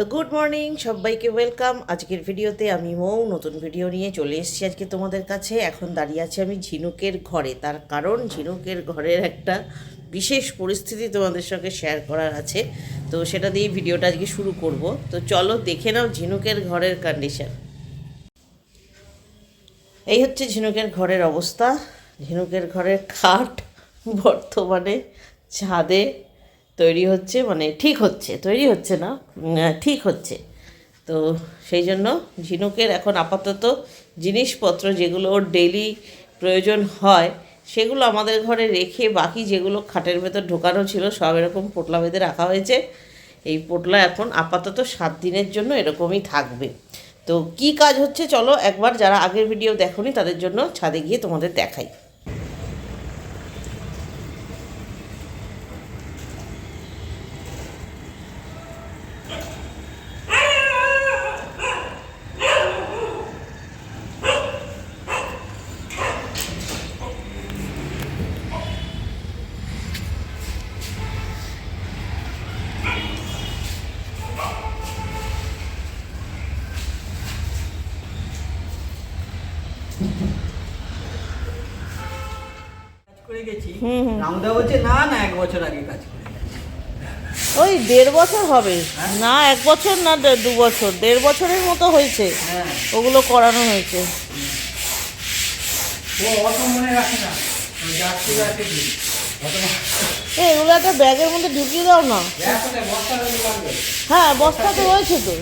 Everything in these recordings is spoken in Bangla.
তো গুড মর্নিং, সবাইকে ওয়েলকাম। আজকের ভিডিওতে আমি মৌ, নতুন ভিডিও নিয়ে চলে এসেছি আজকে তোমাদের কাছে। এখন দাঁড়িয়ে আছি আমি ঝিনুকের ঘরে। তার কারণ ঝিনুকের ঘরের একটা বিশেষ পরিস্থিতি তোমাদের সঙ্গে শেয়ার করার আছে। তো সেটা দিয়ে ভিডিওটা আজকে শুরু করব। তো চলো দেখে নাও ঝিনুকের ঘরের কন্ডিশন এই হচ্ছে ঝিনুকের ঘরের অবস্থা। ঝিনুকের ঘরের খাট বর্তমানে ছাদে। তৈরি হচ্ছে মানে ঠিক হচ্ছে, তৈরি হচ্ছে না ঠিক হচ্ছে। তো সেই জন্য ঝিনুকের এখন আপাতত জিনিসপত্র যেগুলো ওর ডেইলি প্রয়োজন হয়, সেগুলো আমাদের ঘরে রেখে বাকি যেগুলো খাটের ভেতর ঢোকানো ছিল, সব এরকম পোটলা বেঁধে রাখা হয়েছে। এই পোটলা এখন আপাতত সাত দিনের জন্য এরকমই থাকবে। তো কি কাজ হচ্ছে, চলো একবার যারা আগের ভিডিও দেখোনি তাদের জন্য ছাদে গিয়ে তোমাদের দেখাই কাজ করে গেছি রামদা বলছে না না এক বছর আগে কাজ করে ওই দেড় বছর হবে। না এক বছর না দু বছর। দেড় বছরের মতো হয়েছে। হ্যাঁ। ওগুলো করানো হয়েছে। এগুলো একটা ব্যাগের মধ্যে ঢুকিয়ে দাও না। হ্যাঁ বস্তা তো রয়েছে তো।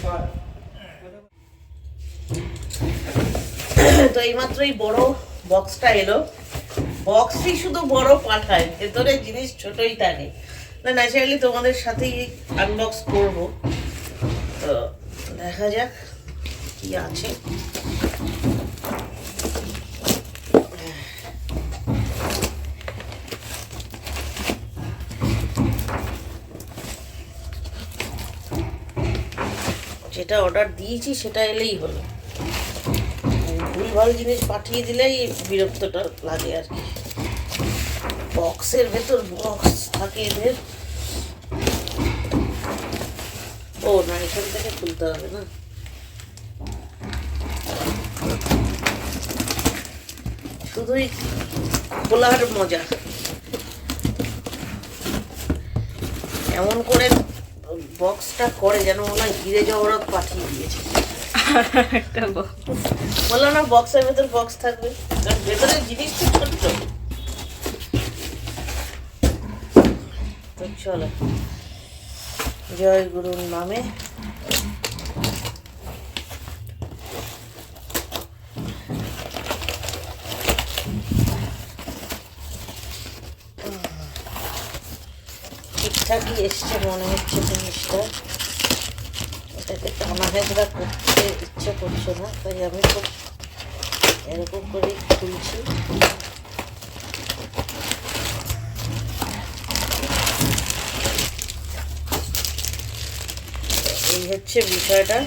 তো এইমাত্র এই বড় বক্সটা এলো। বক্সই শুধু বড় পাঠায়, ভেতরে জিনিস ছোটই থাকে। না ন্যাচারালি তোমাদের সাথেই আনবক্স করব। তো, দেখা যাক কি আছে। যেটা অর্ডার দিয়েছি, সেটা এলেই হলো। ভুলভাল জিনিস পাঠিয়ে দিলেই বিরক্তটা লাগে আর কি। বক্সের ভেতর বক্স থাকে এদের। ও, না, এখান থেকে খুলতে হবে না। শুধুই খোলার মজা। এমন করে বক্সটা করে যেন হয় হিরে জহরত পাঠিয়ে দিয়েছে। একটা বললাম না বক্সের ভেতর বক্স থাকবে। ভেতরে জিনিস তো ছোট্ট। তো চলো। জয় গুরুর নামে। ঠিকঠাকই এসছে মনে হচ্ছে জিনিসটা। এটাকে টানা হেঁচড়া করতে ইচ্ছে করছে না তাই আমি খুব এরকম করে খুলছি এই হচ্ছে বিষয়টা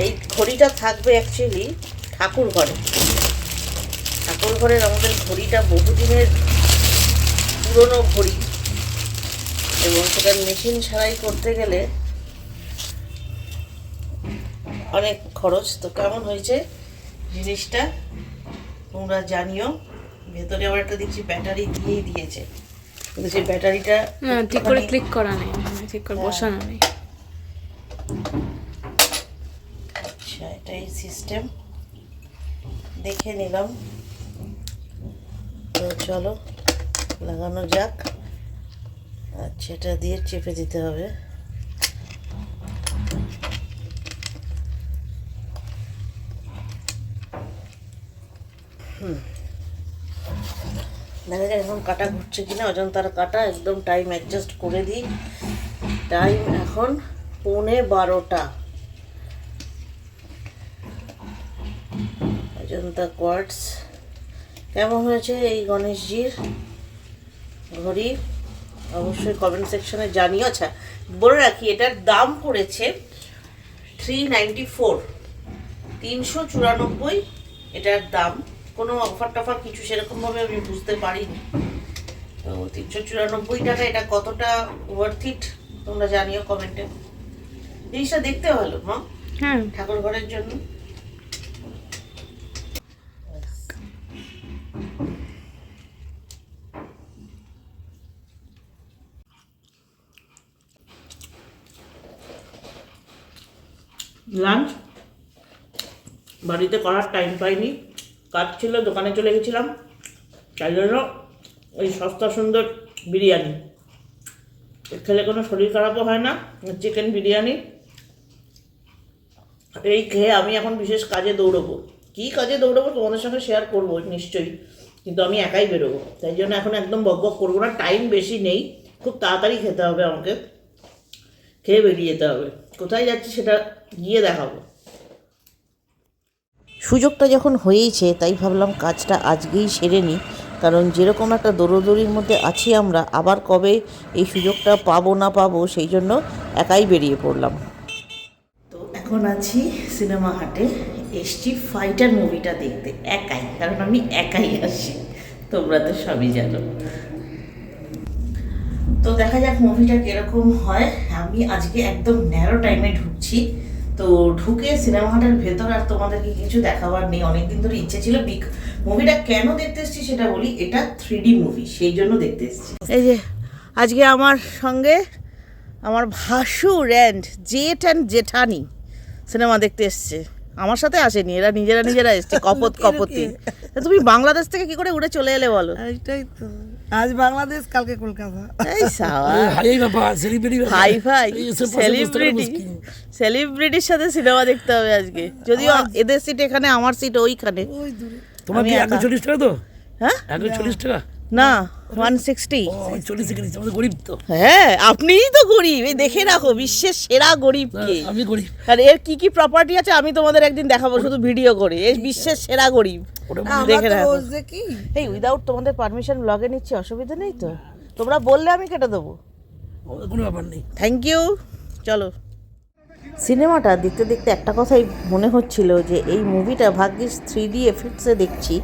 এই ঘড়িটা থাকবে অ্যাকচুয়ালি ঠাকুর ঘরে ঠাকুর ঘরের আমাদের ঘড়িটা বহুদিনের পুরনো ঘড়ি এবং সেটা মেশিন ছাড়াই করতে গেলে অনেক খরচ। তো কেমন হয়েছে জিনিসটা? তোমরা জানিও। ভেতরে আবার একটা দেখছি ব্যাটারি দিয়েই দিয়েছে। কিন্তু সেই ব্যাটারিটা ঠিক করে ক্লিক করা নেই। ঠিক করে বসানো নেই। আচ্ছা এটাই সিস্টেম দেখে নিলাম। তো চলো লাগানো যাক। আচ্ছা এটা দিয়ে চেপে দিতে হবে। দেখা যায় এখন কাটা ঘুরছে কিনা। অজন্তার কাটা একদম টাইম অ্যাডজাস্ট করে দিই। টাইম এখন পৌনে বারোটা। অজন্তা কোয়ার্টস কেমন হয়েছে এই গণেশজির ঘড়ি? অবশ্যই কমেন্ট সেকশনে জানিও। আচ্ছা বলে রাখি, এটার দাম পড়েছে থ্রি নাইনটি ফোর তিনশো চুরানব্বই এটার দাম। কোনো অফার টফার কিছু সেরকমভাবে আমি বুঝতে পারিনি। তো তিনশো চুরানব্বই টাকা এটা কতটা ওয়ার্থ ইট তোমরা জানিও কমেন্টে জিনিসটা দেখতে ভালো মা। হ্যাঁ। ঠাকুর ঘরের জন্য। লাঞ্চ বাড়িতে করার টাইম পাইনি। কাজ ছিল দোকানে চলে গেছিলাম। তাই জন্য ওই সস্তা সুন্দর বিরিয়ানি। খেলে কোনো শরীর খারাপও হয় না, চিকেন বিরিয়ানি। এই খেয়ে আমি এখন বিশেষ কাজে দৌড়বো। কী কাজে দৌড়বো তোমাদের সঙ্গে শেয়ার করব, নিশ্চয়ই। কিন্তু আমি একাই বেরোবো। তাই জন্য এখন একদম বক বক করব না টাইম বেশি নেই। খুব তাড়াতাড়ি খেতে হবে আমাকে। খেয়ে বেরিয়ে যেতে হবে। কোথায় যাচ্ছি সেটা গিয়ে দেখাবো। সুযোগটা যখন হয়েইছে, তাই ভাবলাম কাজটা আজকেই সেরে নিই। কারণ যেরকম একটা দৌড়দৌড়ির মধ্যে আছি আমরা, আবার কবে এই সুযোগটা পাবো না পাবো সেই জন্য একাই বেরিয়ে পড়লাম। তো এখন আছি সিনেমা হাটে, এসছি ফাইটার মুভিটা দেখতে, একাই, কারণ আমি একাই আসি, তোমরা তো সবই জানো। তো দেখা যাক মুভিটা কীরকম হয়। আমি আজকে একদম ন্যারো টাইমে ঢুকছি। তো ঢুকে সিনেমা হলের ভেতর আর তোমাদেরকে কিছু দেখাবার নেই, অনেকদিন ধরে ইচ্ছে ছিল। বিক মুভিটা কেন দেখতে এসেছি সেটা বলি, এটা থ্রি মুভি সেই জন্য দেখতে এসেছি। এই যে, আজকে আমার সঙ্গে আমার ভাসু র্যান্ড জেঠ অ্যান্ড জেঠানি সিনেমা দেখতে এসছে। আমার সাথে আসেনি এরা নিজেরা নিজেরা এসছে কপত কপতি। তুমি বাংলাদেশ থেকে কি করে উড়ে চলে এলে বলো? এইটাই তো। আজ বাংলাদেশ কালকে কলকাতা। এই হাই বাবা সেলিব্রিটি ফাই সেলিব্রিটি সেলিব্রিটির সাথে সিনেমা দেখতে হবে আজকে। যদিও এদের সিট এখানে আমার সিট ওইখানে। ওই দূরে। তোমার কি একশো চল্লিশ টাকা তো? হ্যাঁ? একশো চল্লিশ টাকা? না ওয়ান সিক্সটি চল্লিশ আমাদের গরিব তো। হ্যাঁ আপনিই তো গরিব। এই দেখে রাখো বিশ্বের সেরা গরিব কে আমি গরিব। আর এর কি কি প্রপার্টি আছে আমি তোমাদের একদিন দেখাবো শুধু ভিডিও করে। এই বিশ্বের সেরা গরিব। দেখে রাখো। এই উইদাউট তোমাদের পারমিশন ব্লগে নিচ্ছি অসুবিধা নেই তো? তোমরা বললে আমি কেটে দেবো। কোনো ব্যাপার নেই। থ্যাংক ইউ চলো। সিনেমাটা দেখতে দেখতে একটা কথাই মনে হচ্ছিল যে এই মুভিটা ভাগ্যিস থ্রি ডি এফেক্টসে দেখছি।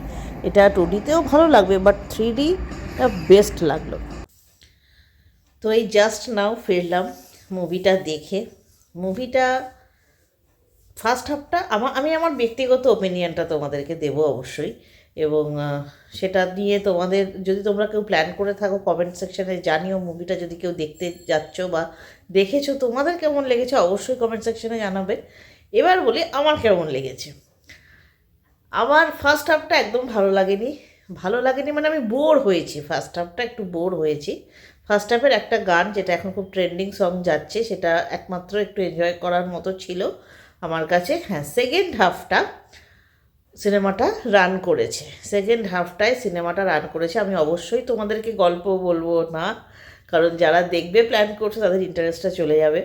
এটা টু ডিতেও ভালো লাগবে বাট থ্রি ডিটা বেস্ট লাগল। তো এই জাস্ট নাও ফিরলাম মুভিটা দেখে। মুভিটা ফার্স্ট হাফটা আমার আমি আমার ব্যক্তিগত ওপিনিয়নটা তোমাদেরকে দেবো অবশ্যই। এবং সেটা নিয়ে তোমাদের, যদি তোমরা কেউ প্ল্যান করে থাকো কমেন্ট সেকশনে জানিও মুভিটা যদি কেউ দেখতে যাচ্ছ বা দেখেছ, তোমাদের কেমন লেগেছে, অবশ্যই কমেন্ট সেকশানে জানাবে। এবার বলি, আমার কেমন লেগেছে? আমার ফার্স্ট হাফটা একদম ভালো লাগেনি। ভালো লাগেনি মানে আমি বোর হয়েছি। ফার্স্ট হাফটা একটু বোর হয়েছি। ফার্স্ট হাফের একটা গান যেটা এখন খুব ট্রেন্ডিং সং যাচ্ছে, সেটা একমাত্র একটু এনজয় করার মতো ছিল আমার কাছে। হ্যাঁ সেকেন্ড হাফটা সিনেমাটা রান করেছে। সেকেন্ড হাফটায় সিনেমাটা রান করেছে। আমি অবশ্যই তোমাদেরকে গল্প বলব না, কারণ যারা দেখবে প্ল্যান করছে, তাদের ইন্টারেস্টটা চলে যাবে।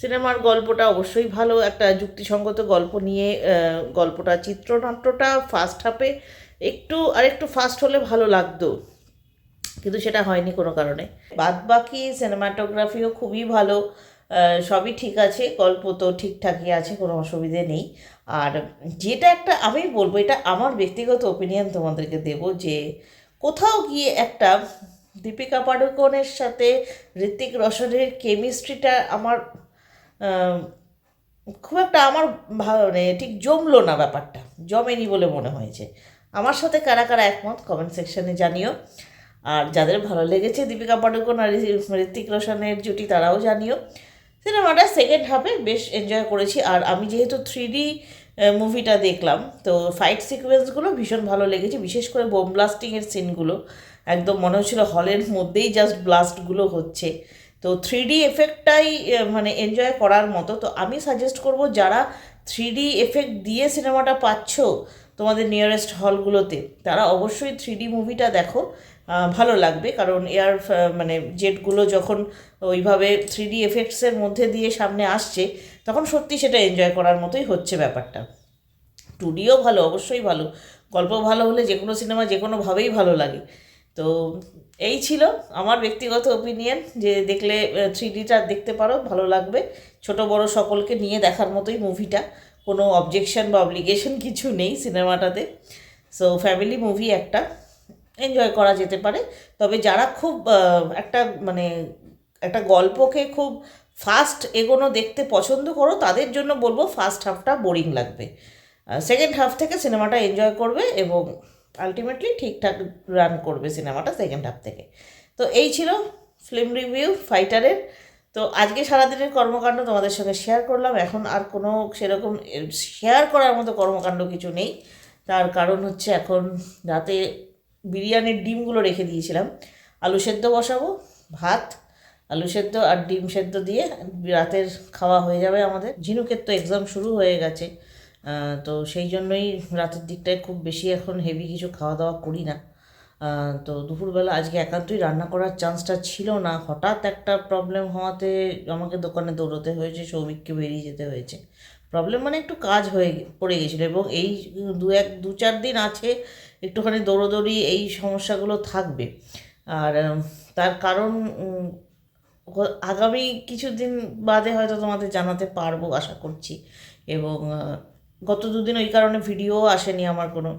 সিনেমার গল্পটা অবশ্যই ভালো। একটা যুক্তিসঙ্গত গল্প নিয়ে গল্পটা, চিত্রনাট্যটা ফার্স্ট হাফে একটু আর একটু ফাস্ট হলে ভালো লাগতো। কিন্তু সেটা হয়নি কোনো কারণে। বাদ বাকি সিনেমাটোগ্রাফিও খুবই ভালো। সবই ঠিক আছে, গল্প তো ঠিকঠাকই আছে, কোনো অসুবিধে নেই। আর যেটা একটা, আমি বলব, এটা আমার ব্যক্তিগত ওপিনিয়ন তোমাদেরকে দেব যে কোথাও গিয়ে একটা দীপিকা পাডুকোনের সাথে ঋতিক রোশনের কেমিস্ট্রিটা আমার খুব একটা আমার মানে ঠিক জমলো না ব্যাপারটা। জমেনি বলে মনে হয়েছে। আমার সাথে কারা কারা একমত কমেন্ট সেকশানে জানিও। আর যাদের ভালো লেগেছে দীপিকা পাডুকোন আর ঋতিক রোশনের জুটি, তারাও জানিও। সিনেমাটা সেকেন্ড হাফে বেশ এনজয় করেছি। আর আমি যেহেতু থ্রি ডি মুভিটা দেখলাম, তো ফাইট সিকোয়েন্সগুলো ভীষণ ভালো লেগেছে। বিশেষ করে বোম ব্লাস্টিংয়ের সিনগুলো একদম মনে হচ্ছিল হলের মধ্যেই জাস্ট ব্লাস্টগুলো হচ্ছে। তো থ্রি ডি এফেক্টটাই মানে এনজয় করার মতো। তো আমি সাজেস্ট করব, যারা থ্রি ডি এফেক্ট দিয়ে সিনেমাটা পাচ্ছ তোমাদের নিয়ারেস্ট হলগুলোতে তারা অবশ্যই থ্রি ডি মুভিটা দেখো। ভালো লাগবে, কারণ এয়ার মানে জেটগুলো যখন ওইভাবে থ্রি ডি এফেক্টসের মধ্যে দিয়ে সামনে আসছে, তখন সত্যি সেটা এনজয় করার মতোই হচ্ছে ব্যাপারটা। টু ডিও ভালো, অবশ্যই ভালো। গল্প ভালো হলে যে কোনো সিনেমা যে কোনোভাবেই ভালো লাগে। তো এই ছিল আমার ব্যক্তিগত ওপিনিয়ন যে দেখলে থ্রি ডিটা দেখতে পারো, ভালো লাগবে। ছোট বড় সকলকে নিয়ে দেখার মতোই মুভিটা কোনো অবজেকশন বা অব্লিগেশন কিছু নেই সিনেমাটাতে সো ফ্যামিলি মুভি একটা। এনজয় করা যেতে পারে। তবে যারা খুব একটা মানে একটা গল্পকে খুব ফাস্ট এগোনো দেখতে পছন্দ করো, তাদের জন্য বলব ফার্স্ট হাফটা বোরিং লাগবে। সেকেন্ড হাফ থেকে সিনেমাটা এনজয় করবে এবং আলটিমেটলি ঠিকঠাক রান করবে সিনেমাটা সেকেন্ড হাফ থেকে। তো এই ছিল ফিল্ম রিভিউ ফাইটারের তো আজকে সারাদিনের কর্মকাণ্ড তোমাদের সঙ্গে শেয়ার করলাম। এখন আর কোনো সেরকম শেয়ার করার মতো কর্মকাণ্ড কিছু নেই। তার কারণ হচ্ছে এখন রাতে বিরিয়ানির ডিমগুলো রেখে দিয়েছিলাম। আলু সেদ্ধ বসাবো, ভাত, আলু সেদ্ধ আর ডিম সেদ্ধ দিয়ে রাতের খাওয়া হয়ে যাবে আমাদের। ঝিনুকের তো এক্সাম শুরু হয়ে গেছে। তো সেই জন্যই রাতের দিকটায় খুব বেশি এখন হেভি কিছু খাওয়া দাওয়া করি না। তো দুপুরবেলা আজকে একান্তই রান্না করার চান্সটা ছিল না। হঠাৎ একটা প্রবলেম হওয়াতে আমাকে দোকানে দৌড়তে হয়েছে, সৌমিককে বেরিয়ে যেতে হয়েছে। প্রবলেম মানে একটু কাজ হয়ে পড়ে গেছিল এবং এই দু এক, দু চার দিন আছে একটুখানি দৌড়োদৌড়ি এই সমস্যাগুলো থাকবে। আর তার কারণ আগামী কিছুদিন বাদে হয়তো তোমাদের জানাতে পারব আশা করছি। এবং গত দুদিন ওই কারণে ভিডিও আসেনি আমার কোনো।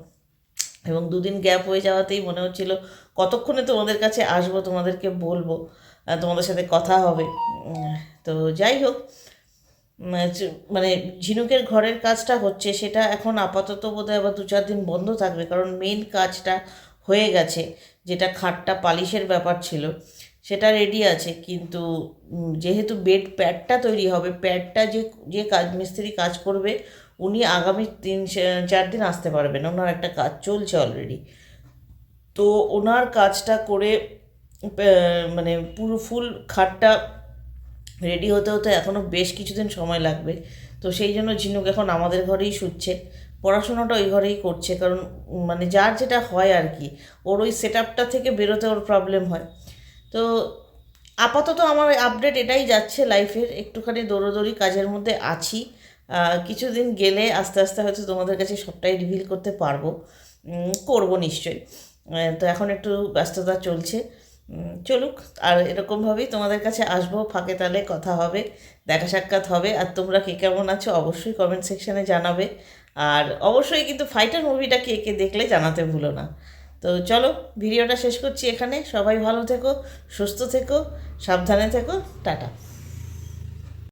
এবং দুদিন গ্যাপ হয়ে যাওয়াতেই মনে হচ্ছিল, কতক্ষণে তোমাদের কাছে আসব, তোমাদেরকে বলব তোমাদের সাথে কথা হবে। তো যাই হোক মানে ঝিনুকের ঘরের কাজটা হচ্ছে, সেটা এখন আপাতত বোধহয় আবার দু চার দিন বন্ধ থাকবে, কারণ মেন কাজটা হয়ে গেছে, যেটা খাটটা পালিশের ব্যাপার ছিল, সেটা রেডি আছে, কিন্তু যেহেতু বেড প্যাডটা তৈরি হবে প্যাডটা যে যে কাজ, মিস্ত্রি কাজ করবে উনি আগামী তিন চার দিন আসতে পারবেন। ওনার একটা কাজ চলছে অলরেডি তো ওনার কাজটা করে মানে পুরো ফুল খাটটা রেডি হতে হতে এখনও বেশ কিছুদিন সময় লাগবে। তো সেই জন্য ঝিনুক এখন আমাদের ঘরেই শুচ্ছে। পড়াশোনাটা ওই ঘরেই করছে, কারণ মানে যার যেটা হয় আর কি, ওর ওই সেট আপটা থেকে বেরোতে ওর প্রবলেম হয়। তো আপাতত আমার আপডেট এটাই যাচ্ছে লাইফের একটুখানি দৌড়োদৌড়ি কাজের মধ্যে আছি। কিছুদিন গেলে আস্তে আস্তে হয়তো তোমাদের কাছে সবটাই রিভিল করতে পারব। করব নিশ্চয়ই। তো এখন একটু ব্যস্ততা চলছে। চলুক, আর এরকমভাবেই তোমাদের কাছে আসব, ফাঁকে তালে কথা হবে, দেখা সাক্ষাৎ হবে। আর তোমরা কে কেমন আছো অবশ্যই কমেন্ট সেকশানে জানাবে। আর অবশ্যই কিন্তু ফাইটার মুভিটা কে কে দেখলে জানাতে ভুলো না। তো চলো ভিডিওটা শেষ করছি এখানে। সবাই ভালো থেকো, সুস্থ থেকো, সাবধানে থেকো। টাটা।